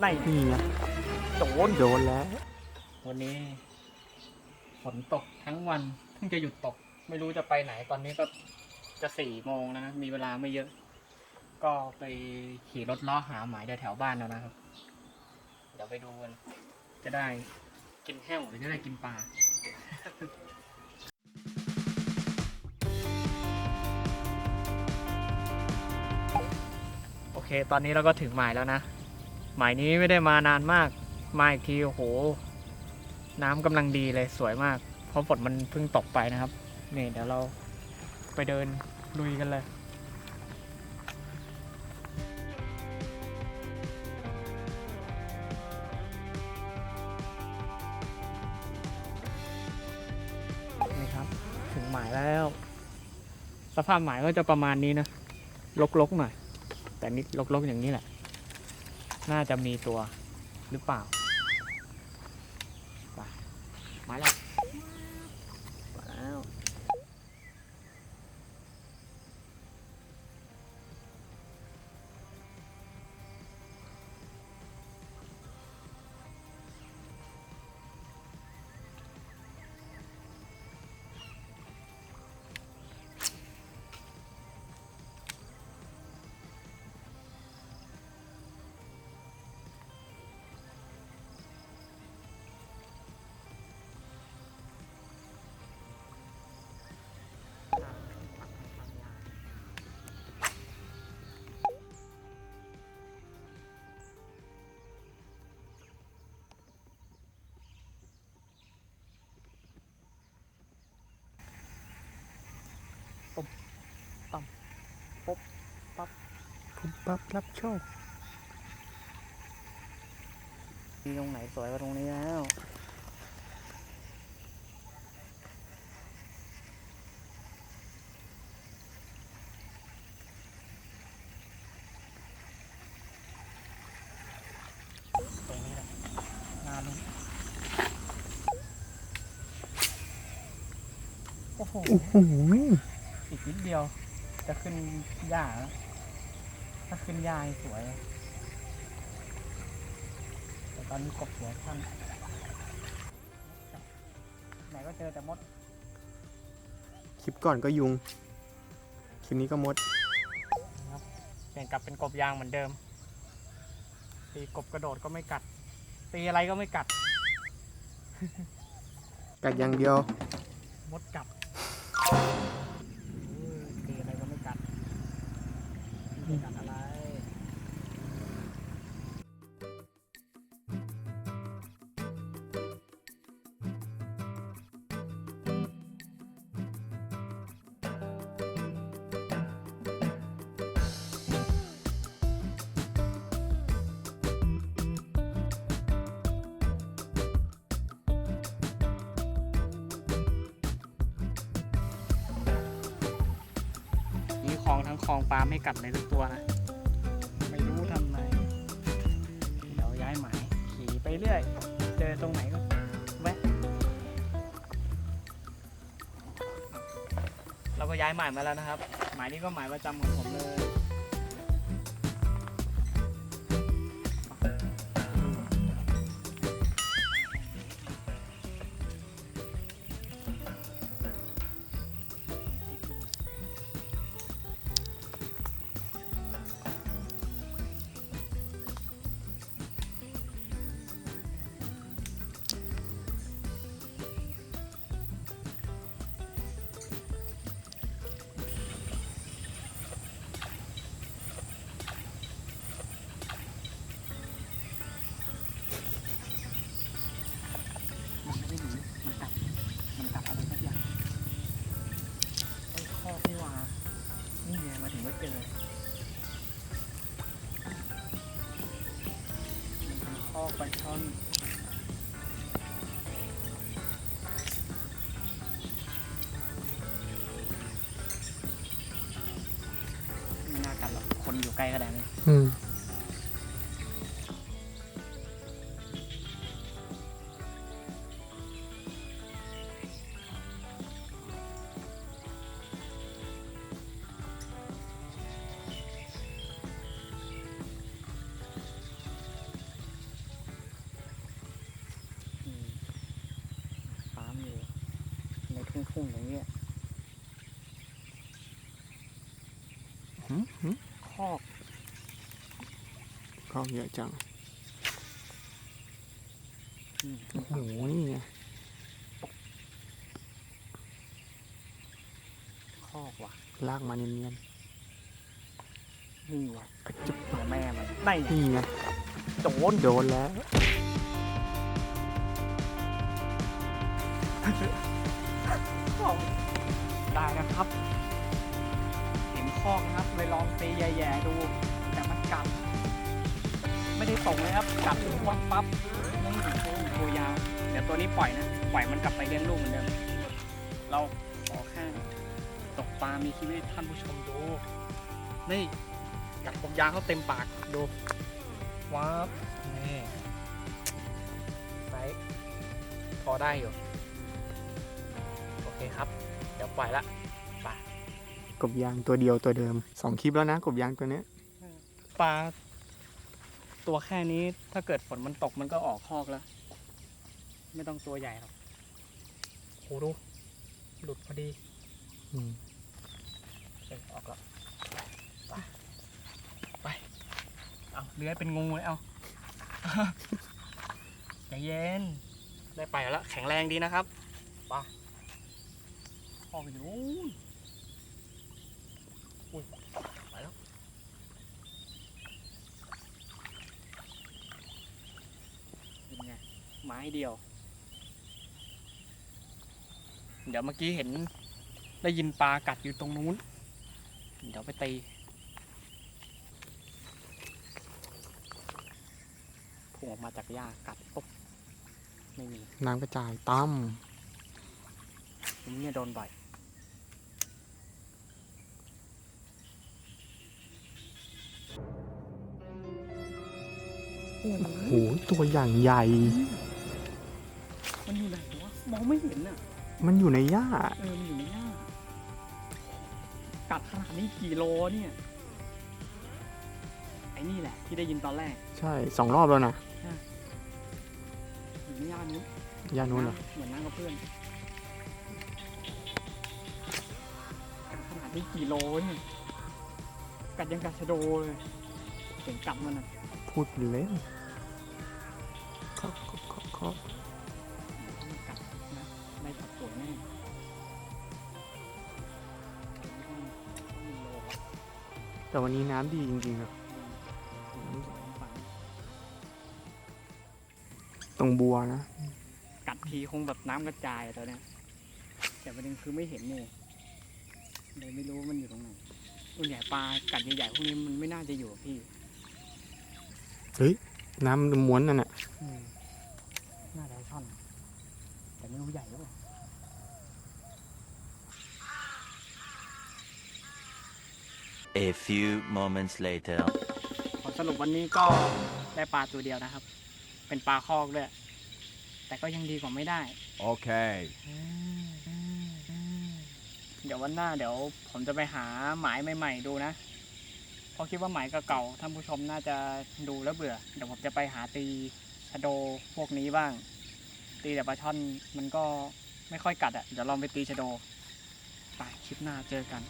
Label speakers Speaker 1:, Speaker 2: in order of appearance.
Speaker 1: ไหน
Speaker 2: นี่ไง
Speaker 1: โดน
Speaker 2: โดนแล้ว
Speaker 1: วันนี้ ฝนตกทั้งวันเพิ่งจะหยุดตก ไม่รู้จะไปไหนตอนนี้ก็จะสี่โมงแล้วนะมีเวลาไม่เยอะ ก็ไปขี่รถล้อหาหมายแถวๆบ้านแล้วนะครับ เดี๋ยวไปดูกันจะได้กินแห้วหรือจะได้กินปลาโอเค ตอนนี้เราก็ถึงหมายแล้วนะ หมายนี้ไม่ได้มานานมาก มาอีกทีโอ้โห น้ำกำลังดีเลยสวยมาก เพราะฝนมันเพิ่งตกไปนะครับนี่เดี๋ยวเราไปเดินลุยกันเลยนี่ครับ ถึงหมายแล้ว สภาพหมายก็จะประมาณนี้นะลกๆหน่อย แต่นี่ลกๆอย่างนี้แหละ น่าจะมีตัวหรือเปล่า ปั๊
Speaker 2: บรับโชค
Speaker 1: มีตรงไหนสวยกว่าตรงนี้แล้ว ตรงนี้แหละนาลุงโอ้โห
Speaker 2: โอ้โห
Speaker 1: อีกนิดเดียว จะขึ้นหญ้าแล้ว ถ้าขึ้นหญ้าให้สวย แต่ตอนนี้กบเสียขั้นไหนก็เจอแต่มด
Speaker 2: คลิปก่อนก็ยุง คลิปนี้ก็มด
Speaker 1: นะครับเปลี่ยนกลับเป็นกบยางเหมือนเดิม ตีกบกระโดดก็ไม่กัด ตีอะไรก็ไม่กัด
Speaker 2: กัดอย่างเดียว
Speaker 1: มดกัด คลองทั้องปลาไม่กัดเลยทุกตัวนะ ไม่รู้ทำไมเดี๋ยวย้ายหมายขี่ไปเรื่อย เจอตรงไหนก็แวะ เราก็ย้ายหมายมาแล้วนะครับ หมายนี้ก็หมายประจำของผมเลย ปลาช่อนไม่น่ากัดหรอกคนอยู่ใกล้ก็ได้ไหม
Speaker 2: อืม หืมหืม
Speaker 1: คอก
Speaker 2: ก็เยอะจัง
Speaker 1: อืม
Speaker 2: โอ้โหนี่ไง
Speaker 1: คอกว่ะ
Speaker 2: ลากมาเนียน
Speaker 1: นี่ว่ะ
Speaker 2: ๆอะจุ๊บ
Speaker 1: ตัวแม่มันได้ไง
Speaker 2: นี่ไง
Speaker 1: โดน
Speaker 2: โดนแล้ว
Speaker 1: คอกได้นะครับเห็น คอกนะครับเลยลองตีแย่ๆดู แต่มันกัด ไม่ได้ตรงเลยครับกัดปุ๊บวับปั๊บนี่โอ้ตัวยาว เดี๋ยวตัวนี้ปล่อยนะ ปล่อยมันกลับไปเลี้ยงลูกเหมือนเดิม เราขอแค่ตกปลา มีชีวิตท่านผู้ชมดู นี่กัดผมยางเขาเต็มปากดูว้าวนี่ไซส์พอได้อยู่ โอเคครับ เดี๋ยวปล่อยละ
Speaker 2: กบยางตัวเดียวตัวเดิมสองคลิปแล้วนะ กบยางตัวเนี้ย
Speaker 1: ปลาตัวแค่นี้ถ้าเกิดฝนมันตกมันก็ออกคอกแล้ว ไม่ต้องตัวใหญ่หรอกโหดู หลุดพอดี
Speaker 2: อืม
Speaker 1: เออออกแล้วไปไปเอาเลื้อยเป็นงูเลยเอา ใจเย็น ได้ไปแล้ว แข็งแรงดีนะครับไปออกไปดูน อุ้ยไปแล้วเป็นไงไม้เดียว เดี๋ยวเมื่อกี้เห็นได้ยินปลากัดอยู่ตรงนู้น เดี๋ยวไปตีพุ่งออกมาจากหญ้ากัดปุ๊บไม่มี
Speaker 2: น้ำกระจายตั้ม
Speaker 1: ผมเนี่ยโดนบ่อย โอ้
Speaker 2: โอ้โหตัวอย่างใหญ่
Speaker 1: มันอยู่ไหนวะมองไม่เห็นอะ
Speaker 2: มันอยู่ในหญ้า
Speaker 1: เออมันอยู่ในหญ้ากัดขนาดนี้กี่โลเนี่ย ไอ้นี่แหละ ที่ได้ยินตอนแรก
Speaker 2: ใช่สองรอบแล้วนะ
Speaker 1: อยู่ในหญ้านี้
Speaker 2: หญ้านู้นเหรอ
Speaker 1: เหมือนนั่งกับเพื่อนกัดขนาดนี้กี่โลเนี่ยกัดยังกัดชะโดเลยเสียงกัดมันอะ
Speaker 2: พูดเป็นเล่นเคาะเคาะเคาะเคาะ
Speaker 1: มันกัดนะได้ผักสวยแน่ต้องต้องมีโลครับ
Speaker 2: แต่วันนี้น้ำดีจริงๆนะ
Speaker 1: ฝัน
Speaker 2: ตรงบัวนะ
Speaker 1: กัดทีคงแบบน้ำกระจายอะตัวเนี้ยแต่ประเด็นคือไม่เห็นนี่เลยไม่รู้ว่ามันอยู่ตรงไหนส่วนใหญ่ปลากัดใหญ่ๆพวกนี้มันไม่น่าจะอยู่ อะพี่
Speaker 2: น้ำม้วนนั่นน่ะ
Speaker 1: น่าจะช่อน แต่ไม่รู้ใหญ่หรือเปล่า
Speaker 3: A few moments later.
Speaker 1: ผลสรุปวันนี้ก็ได้ปลาตัวเดียวนะครับ เป็นปลาคอกด้วย แต่ก็ยังดีกว่าไม่ได้
Speaker 4: Okay.
Speaker 1: เดี๋ยววันหน้าเดี๋ยวผมจะไปหาหมายใหม่ ๆ ดูนะเพ ราะคิดว่าหมายเก่าๆท่านผู้ชมน่าจะดูแล้วเบื่อ เดี๋ยวผมจะไปหาตีชะโดพวกนี้บ้าง ตีแต่ปลาช่อนมันก็ไม่ค่อยกัดอะ่ะ เดี๋ยวลองไปตีชะโด ไปคลิปหน้าเจอกัน